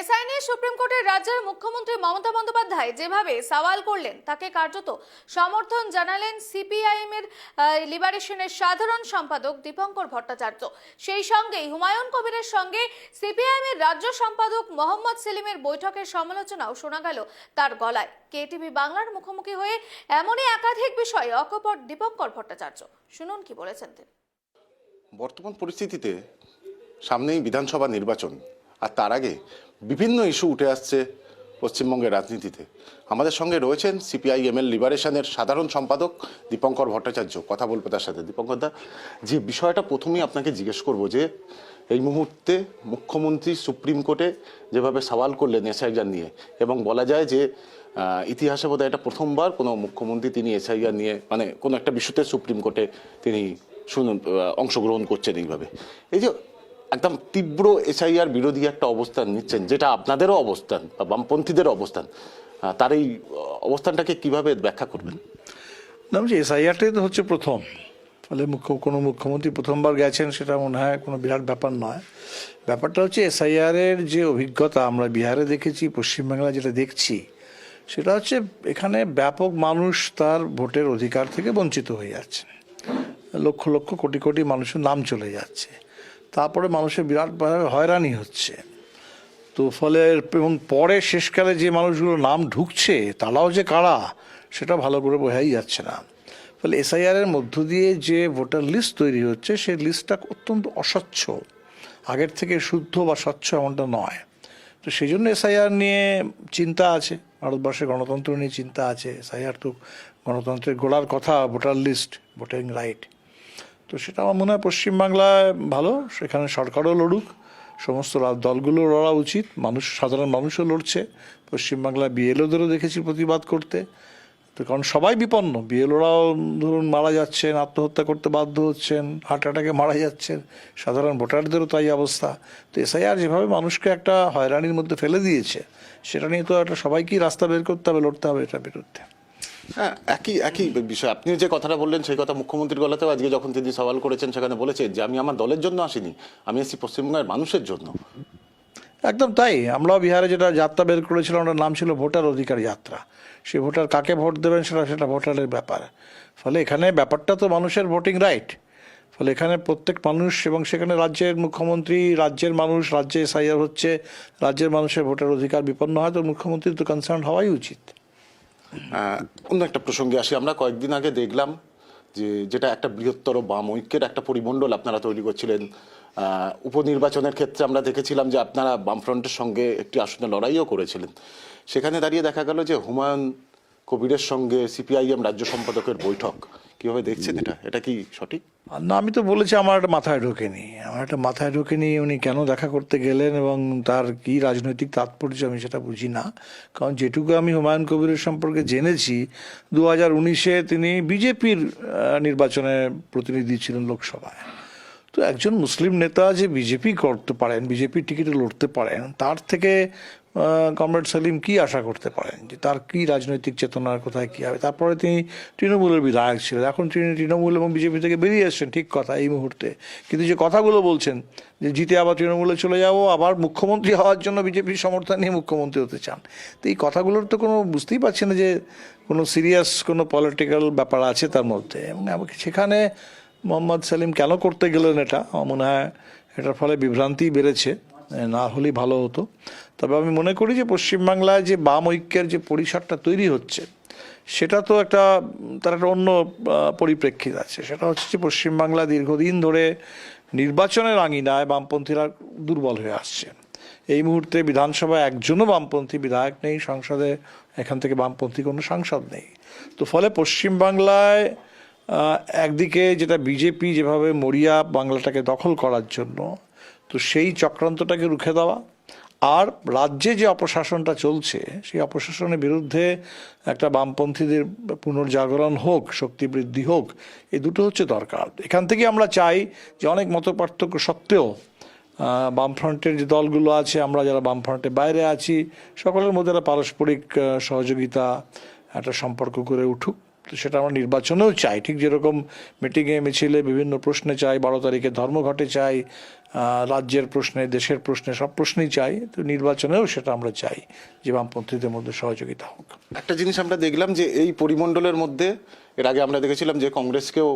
SI নিয়ে supreme কোর্টের রাজ্যের মুখ্যমন্ত্রী মমতা বন্দ্যোপাধ্যায় যেভাবে সওয়াল করলেন, তাকে কার্যত সমর্থন জানালেন সিপিআইএম এর লিবারেশনের সাধারণ সম্পাদক দীপঙ্কর ভট্টাচার্য। সেই সঙ্গেই হুমায়ুন কবিরের সঙ্গে সিপিআইএম এর রাজ্য সম্পাদক মোহাম্মদ সেলিমের বৈঠকের সমালোচনাও শোনা গেল তার গলায়। কেটিভি বাংলার মুখোমুখি হয়ে এমনই একাধিক বিষয়ে অকপট দীপঙ্কর ভট্টাচার্য। শুনুন কি বলেছেন তিনি। বর্তমান পরিস্থিতিতে সামনেই বিধানসভা নির্বাচন, আর তার আগে বিভিন্ন ইস্যু উঠে আসছে পশ্চিমবঙ্গের রাজনীতিতে। আমাদের সঙ্গে রয়েছেন সিপিআইএমএল লিবারেশনের সাধারণ সম্পাদক দীপঙ্কর ভট্টাচার্য। কথা বলব তার সাথে। দীপঙ্কর দা, যে বিষয়টা প্রথমেই আপনাকে জিজ্ঞেস করব যে, এই মুহূর্তে মুখ্যমন্ত্রী সুপ্রিম কোর্টে যেভাবে সওয়াল করলেন এসআইআর নিয়ে, এবং বলা যায় যে ইতিহাসে বোধহয় এটা প্রথমবার কোনো মুখ্যমন্ত্রী তিনি এসআইআর নিয়ে মানে কোনো একটা বিষয়তে সুপ্রিম কোর্টে তিনি শুনুন অংশগ্রহণ করছেন এইভাবে। এই যে একদম তীব্র এসআইআর বিরোধী একটা অবস্থান নিচ্ছেন, যেটা আপনাদেরও অবস্থান, বা বামপন্থীদের অবস্থান। তার এই অবস্থানটাকে কীভাবে ব্যাখ্যা করবেন? না বলছি এসআইআরটাই তো হচ্ছে প্রথম। ফলে মুখ্য, কোনো মুখ্যমন্ত্রী প্রথমবার গেছেন, সেটা মনে হয় কোনো বিরাট ব্যাপার নয়। ব্যাপারটা হচ্ছে এসআইআর এর যে অভিজ্ঞতা আমরা বিহারে দেখেছি, পশ্চিমবাংলায় যেটা দেখছি, সেটা হচ্ছে এখানে ব্যাপক মানুষ তার ভোটের অধিকার থেকে বঞ্চিত হয়ে যাচ্ছে। লক্ষ লক্ষ কোটি কোটি মানুষের নাম চলে যাচ্ছে। তারপরে মানুষের বিরাটভাবে হয়রানি হচ্ছে। তো ফলে এবং পরে শেষকালে যে মানুষগুলো নাম ঢুকছে, তারাও যে কারা, সেটা ভালো করে বোঝাই যাচ্ছে না। ফলে এসআইআর এর মধ্য দিয়ে যে ভোটার লিস্ট তৈরি হচ্ছে, সেই লিস্টটা অত্যন্ত অস্বচ্ছ। আগের থেকে শুদ্ধ বা স্বচ্ছ এমনটা নয়। তো সেই জন্য এসআইআর নিয়ে চিন্তা আছে। ভারতবর্ষে গণতন্ত্র নিয়ে চিন্তা আছে। এসআইআর তো গণতন্ত্রের গোড়ার কথা, ভোটার লিস্ট, ভোটিং রাইট। তো সেটা আমার মনে হয় পশ্চিমবাংলায় ভালো, সেখানে সরকারও লড়ুক, সমস্ত দলগুলো লড়া উচিত, মানুষ, সাধারণ মানুষও লড়ছে। পশ্চিমবাংলায় বিএলওদেরও দেখেছি প্রতিবাদ করতে। তো কারণ সবাই বিপন্ন, বিএলওরাও ধরুন মারা যাচ্ছেন, আত্মহত্যা করতে বাধ্য হচ্ছেন, হার্ট অ্যাটাকে মারা যাচ্ছেন, সাধারণ ভোটারদেরও তাই অবস্থা। তো এসআইআর যেভাবে মানুষকে একটা হয়রানির মধ্যে ফেলে দিয়েছে, সেটা নিয়ে তো একটা সবাইকেই রাস্তা বের করতে হবে, লড়তে হবে এটার বিরুদ্ধে। হ্যাঁ একই একই বিষয়। আপনি যে কথাটা বললেন, সেই কথা মুখ্যমন্ত্রীর গলাতেও আজকে যখন তিনি সওয়াল করেছেন, সেখানে বলেছেন যে, আমি আমার দলের জন্য আসিনি, আমি এসেছি পশ্চিমবঙ্গের মানুষের জন্য। একদম তাই। আমরাও বিহারে যেটা যাত্রা বের করেছিলাম, ওটার নাম ছিল ভোটার অধিকার যাত্রা। সে ভোটার কাকে ভোট দেবেন, সেটা সেটা ভোটারের ব্যাপার। ফলে এখানে ব্যাপারটা তো মানুষের ভোটিং রাইট ফলে এখানে প্রত্যেক মানুষ এবং সেখানে রাজ্যের মুখ্যমন্ত্রী, রাজ্যের মানুষ, রাজ্যে এসআইআর হচ্ছে, রাজ্যের মানুষের ভোটার অধিকার বিপন্ন হয়, তো মুখ্যমন্ত্রীর তো কনসার্ন হওয়াই উচিত। অন্য একটা প্রসঙ্গে আসি। আমরা কয়েকদিন আগে দেখলাম যে যেটা একটা বৃহত্তর বাম ঐক্যের একটা পরিমণ্ডল আপনারা তৈরি করছিলেন। উপনির্বাচনের ক্ষেত্রে আমরা দেখেছিলাম যে আপনারা বামফ্রন্টের সঙ্গে একটি আসনে লড়াইও করেছিলেন। সেখানে দাঁড়িয়ে দেখা গেল যে হুমায়ুন কবিরের সঙ্গে সিপিআইএম রাজ্য সম্পাদকের বৈঠক। কীভাবে দেখছেন এটা? এটা কি সঠিক? না, আমি তো বলেছি আমার একটা মাথায় ঢোকেনি। আমার একটা মাথায় ঢোকেনি উনি কেন দেখা করতে গেলেন এবং তার কি রাজনৈতিক তাৎপর্য আমি সেটা বুঝি না। কারণ যেটুকু আমি হুমায়ুন কবিরের সম্পর্কে জেনেছি, দু হাজার উনিশে তিনি বিজেপির নির্বাচনে প্রতিনিধি ছিলেন লোকসভায়। তো একজন মুসলিম নেতা যে বিজেপি করতে পারেন বিজেপির টিকিটে লড়তে পারেন, তার থেকে কমরেড সালিম কি আশা করতে পারেন? যে তার কি রাজনৈতিক চেতনার কোথায় কি হবে? তারপরে তিনি তৃণমূলের বিধায়ক ছিলেন। এখন তিনি তৃণমূল এবং বিজেপি থেকে বেরিয়ে এসছেন, ঠিক কথা এই মুহূর্তে। কিন্তু যে কথাগুলো বলছেন, যে জিতে আবার তৃণমূলে চলে যাব, আবার মুখ্যমন্ত্রী হওয়ার জন্য বিজেপির সমর্থন নিয়ে মুখ্যমন্ত্রী হতে চান, তো এই কথাগুলোর তো কোনো বুঝতেই পারছি না যে কোনো সিরিয়াস কোনো পলিটিক্যাল ব্যাপার আছে তার মধ্যে। এবং আমাকে সেখানে মোহাম্মদ সেলিম কেন করতে গেলেন এটা? আমার মনে হয় এটার ফলে বিভ্রান্তি বেড়েছে। না হলেই ভালো হতো। তবে আমি মনে করি যে পশ্চিমবাংলায় যে বাম ঐক্যের যে পরিসরটা তৈরি হচ্ছে, সেটা তো একটা, তার একটা অন্য পরিপ্রেক্ষিত আছে। সেটা হচ্ছে যে পশ্চিমবাংলা দীর্ঘদিন ধরে নির্বাচনের আঙিনায় বামপন্থীরা দুর্বল হয়ে আসছে। এই মুহূর্তে বিধানসভায় একজনও বামপন্থী বিধায়ক নেই, সংসদে এখান থেকে বামপন্থী কোনো সাংসদ নেই। তো ফলে পশ্চিমবাংলায় একদিকে যেটা বিজেপি যেভাবে মরিয়া বাংলাটাকে দখল করার জন্য, তো সেই চক্রান্তটাকে রুখে দেওয়া, আর রাজ্যে যে অপশাসনটা চলছে, সেই অপশাসনের বিরুদ্ধে একটা বামপন্থীদের পুনর্জাগরণ হোক, শক্তি বৃদ্ধি হোক, এই দুটো হচ্ছে দরকার। এখান থেকে আমরা চাই যে অনেক মত পার্থক্য সত্ত্বেও বামফ্রন্টের যে দলগুলো আছে, আমরা যারা বামফ্রন্টের বাইরে আছি, সকলের মধ্যে একটা পারস্পরিক সহযোগিতা, একটা সম্পর্ক করে উঠুক। সেটা আমরা নির্বাচনেও চাই। ঠিক যেরকম মিটিংয়ে মিছিলে বিভিন্ন প্রশ্নে চাই, বারো তারিখে ধর্মঘটে চাই রাজ্যের প্রশ্নে, দেশের প্রশ্নে সব প্রশ্নেই চাই, তো নির্বাচনেও সেটা আমরা চাই যে বামপন্থীদের মধ্যে সহযোগিতা হোক। একটা জিনিস আমরা দেখলাম যে এই পরিমণ্ডলের মধ্যে, এর আগে আমরা দেখেছিলাম যে কংগ্রেসকেও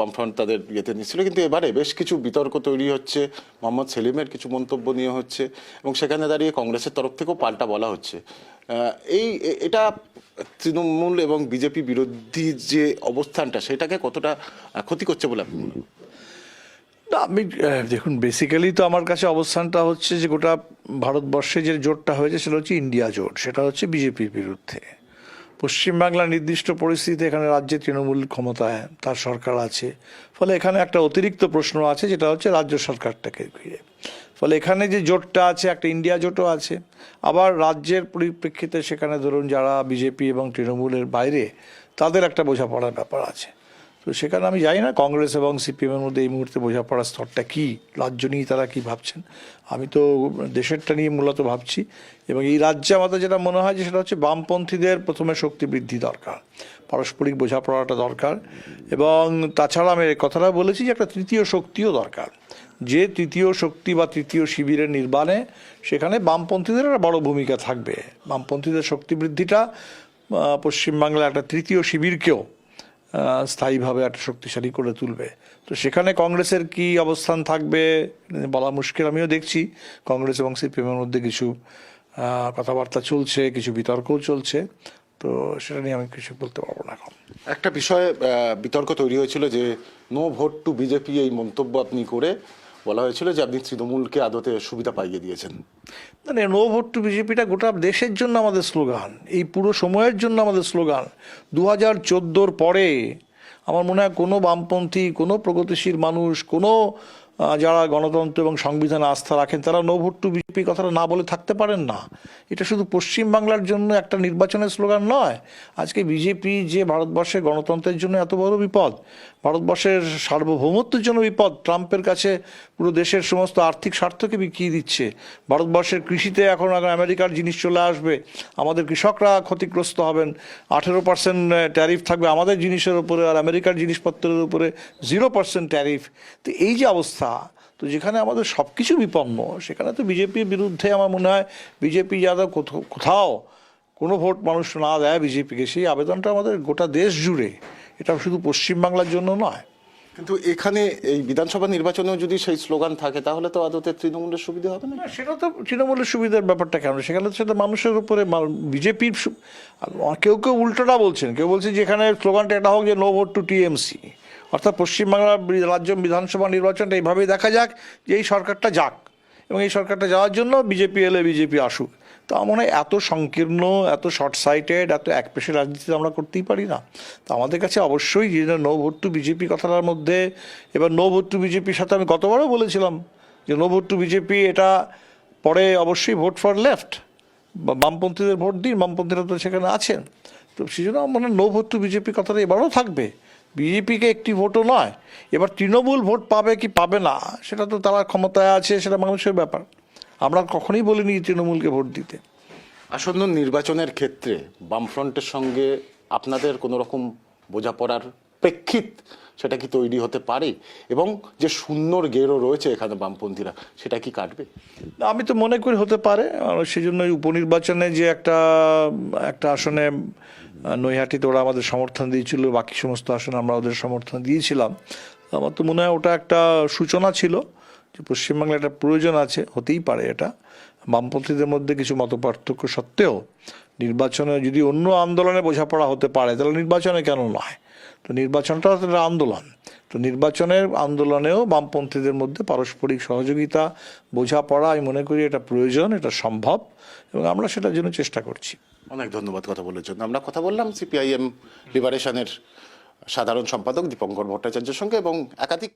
বামফ্রন্ট তাদের ইয়েতে নিচ্ছিল, কিন্তু এবারে বেশ কিছু বিতর্ক তৈরি হচ্ছে, মোহাম্মদ সেলিমের কিছু মন্তব্য নিয়ে হচ্ছে, এবং সেখানে দাঁড়িয়ে কংগ্রেসের তরফ থেকেও পাল্টা বলা হচ্ছে। এই এটা তৃণমূল এবং বিজেপি বিরোধী যে অবস্থানটা, সেটাকে কতটা ক্ষতি করছে বলে আপনি আমি দেখুন বেসিক্যালি তো আমার কাছে অবস্থানটা হচ্ছে যে গোটা ভারতবর্ষে যে জোটটা হয়েছে সেটা হচ্ছে ইন্ডিয়া জোট, সেটা হচ্ছে বিজেপির বিরুদ্ধে। পশ্চিমবাংলার নির্দিষ্ট পরিস্থিতিতে এখানে রাজ্যে তৃণমূল ক্ষমতায়, তার সরকার আছে। ফলে এখানে একটা অতিরিক্ত প্রশ্ন আছে, যেটা হচ্ছে রাজ্য সরকারটাকে ঘিরে। ফলে এখানে যে জোটটা আছে, একটা ইন্ডিয়া জোটও আছে, আবার রাজ্যের পরিপ্রেক্ষিতে সেখানে ধরুন যারা বিজেপি এবং তৃণমূলের বাইরে, তাদের একটা বোঝাপড়ার ব্যাপার আছে। তো সেখানে আমি জানি না কংগ্রেস এবং সিপিএমের মধ্যে এই মুহূর্তে বোঝাপড়ার স্তরটা কী, রাজ্য নিয়ে তারা কী ভাবছেন? আমি তো দেশেরটা নিয়ে মূলত ভাবছি। এবং এই রাজ্যে আমাদের যেটা মনে হয় যে সেটা হচ্ছে বামপন্থীদের প্রথমে শক্তি বৃদ্ধি দরকার, পারস্পরিক বোঝাপড়াটা দরকার। এবং তাছাড়া আমি কথাটা বলেছি যে একটা তৃতীয় শক্তিও দরকার। যে তৃতীয় শক্তি বা তৃতীয় শিবিরের নির্মাণে সেখানে বামপন্থীদের একটা বড় ভূমিকা থাকবে। বামপন্থীদের শক্তি বৃদ্ধিটা পশ্চিমবাংলার একটা তৃতীয় শিবিরকেও স্থায়ীভাবে একটা শক্তিশালী করে তুলবে। তো সেখানে কংগ্রেসের কি অবস্থান থাকবে বলা মুশকিল আমিও দেখছি। কংগ্রেস এবং সিপিএমের মধ্যে কিছু কথাবার্তা চলছে, কিছু বিতর্কও চলছে। তো সেটা নিয়ে আমি কিছু বলতে পারব না এখন। একটা বিষয়ে বিতর্ক তৈরি হয়েছিল যে, নো ভোট টু বিজেপি এই মন্তব্য আপনি করে বলা হয়েছিল যে আপনি তৃণমূলকে আদতে সুবিধা পাইয়ে দিয়েছেন। মানে নো ভোট টু বিজেপিটা গোটা দেশের জন্য আমাদের স্লোগান, এই পুরো সময়ের জন্য আমাদের স্লোগান। দু হাজার চোদ্দোর পরে আমার মনে হয় কোনো বামপন্থী, কোনো প্রগতিশীল মানুষ, কোনো যারা গণতন্ত্র এবং সংবিধানে আস্থা রাখেন, তারা নো ভোট টু বিজেপি কথাটা না বলে থাকতে পারেন না। এটা শুধু পশ্চিমবাংলার জন্য একটা নির্বাচনের স্লোগান নয়। আজকে বিজেপি যে ভারতবর্ষের গণতন্ত্রের জন্য এত বড় বিপদ, ভারতবর্ষের সার্বভৌমত্বের জন্য বিপদ, ট্রাম্পের কাছে পুরো দেশের সমস্ত আর্থিক স্বার্থকে বিকিয়ে দিচ্ছে। ভারতবর্ষের কৃষিতে এখন এখন আমেরিকার জিনিস চলে আসবে। আমাদের কৃষকরা ক্ষতিগ্রস্ত হবেন। আঠেরো পার্সেন্ট ট্যারিফ থাকবে আমাদের জিনিসের উপরে আর আমেরিকার জিনিসপত্রের উপরে জিরো পার্সেন্ট ট্যারিফ। তো এই যে অবস্থা তো যেখানে আমাদের সব কিছু বিপন্ন সেখানে তো বিজেপির বিরুদ্ধে আমার মনে হয় বিজেপি যারা কোথাও- কোথাও কোনো ভোট মানুষ না দেয় বিজেপিকে। সেই আবেদনটা আমাদের গোটা দেশ জুড়ে। এটা শুধু পশ্চিমবাংলার জন্য নয়। কিন্তু এখানে এই বিধানসভা নির্বাচনেও যদি সেই স্লোগান থাকে তাহলে তো আদতে তৃণমূলের সুবিধা হবে না? সেটা তো তৃণমূলের সুবিধার ব্যাপারটা কেন? সেখানে তো সেটা মানুষের উপরে বিজেপির কেউ কেউ উল্টোটা বলছেন। কেউ বলছে যে এখানে স্লোগানটা এটা হোক যে নো ভোট টু টিএমসি অর্থাৎ পশ্চিমবাংলার বি- রাজ্য বিধানসভা নির্বাচনটা এইভাবেই দেখা যাক যে এই সরকারটা যাক। এবং এই সরকারটা যাওয়ার জন্য বিজেপি এলে বিজেপি আসুক। তো আমার মনে হয় এত সংকীর্ণ, এত শর্ট সাইটেড এত একপেশে রাজনীতি আমরা করতেই পারি না। তো আমাদের কাছে অবশ্যই যে নো ভোট টু বিজেপি কথাটার মধ্যে, এবার নো ভোট টু বিজেপির সাথে আমি গতবারও বলেছিলাম যে নো ভোট টু বিজেপি এটা পরে অবশ্যই ভোট ফর লেফট বামপন্থীদের ভোট দিন, বামপন্থীরা তো সেখানে আছেন। তো সেই জন্য আমার মনে হয় নো ভোট টু বিজেপি কথাটা এবারও থাকবে। বিজেপিকে একটি ভোটও নয়। এবার তৃণমূল ভোট পাবে কি পাবে না সেটা তো তারা ক্ষমতায় আছে সেটা মানুষের ব্যাপার। আমরা কখনোই বলিনি তৃণমূলকে ভোট দিতে। আসন্ন নির্বাচনের ক্ষেত্রে বামফ্রন্টের সঙ্গে আপনাদের কোনো রকম বোঝাপড়ার প্রেক্ষিত সেটা কি তৈরি হতে পারে? এবং যে শূন্যর গেরো রয়েছে এখানে বামপন্থীরা সেটা কি কাটবে? না, আমি তো মনে করি হতে পারে। আর সেই জন্য উপনির্বাচনে যে একটা একটা আসনে নৈহাটিতে ওরা আমাদের সমর্থন দিয়েছিল, বাকি সমস্ত আসনে আমরা ওদের সমর্থন দিয়েছিলাম। আমার তো মনে হয় ওটা একটা সূচনা ছিল যে পশ্চিমবাংলায় একটা প্রয়োজন আছে, হতেই পারে এটা। বামপন্থীদের মধ্যে কিছু মতপার্থক্য সত্ত্বেও নির্বাচনে যদি অন্য আন্দোলনে বোঝাপড়া হতে পারে, তাহলে নির্বাচনে কেন নয়? তো নির্বাচনটা একটা আন্দোলন। তো নির্বাচনের আন্দোলনেও বামপন্থীদের মধ্যে পারস্পরিক সহযোগিতা, বোঝাপড়া, আমি মনে করি এটা প্রয়োজন, এটা সম্ভব, এবং আমরা সেটার জন্য চেষ্টা করছি। অনেক ধন্যবাদ কথা বলার জন্য। আমরা কথা বললাম সিপিআইএম লিবারেশনের সাধারণ সম্পাদক দীপঙ্কর ভট্টাচার্যের সঙ্গে এবং একাধিক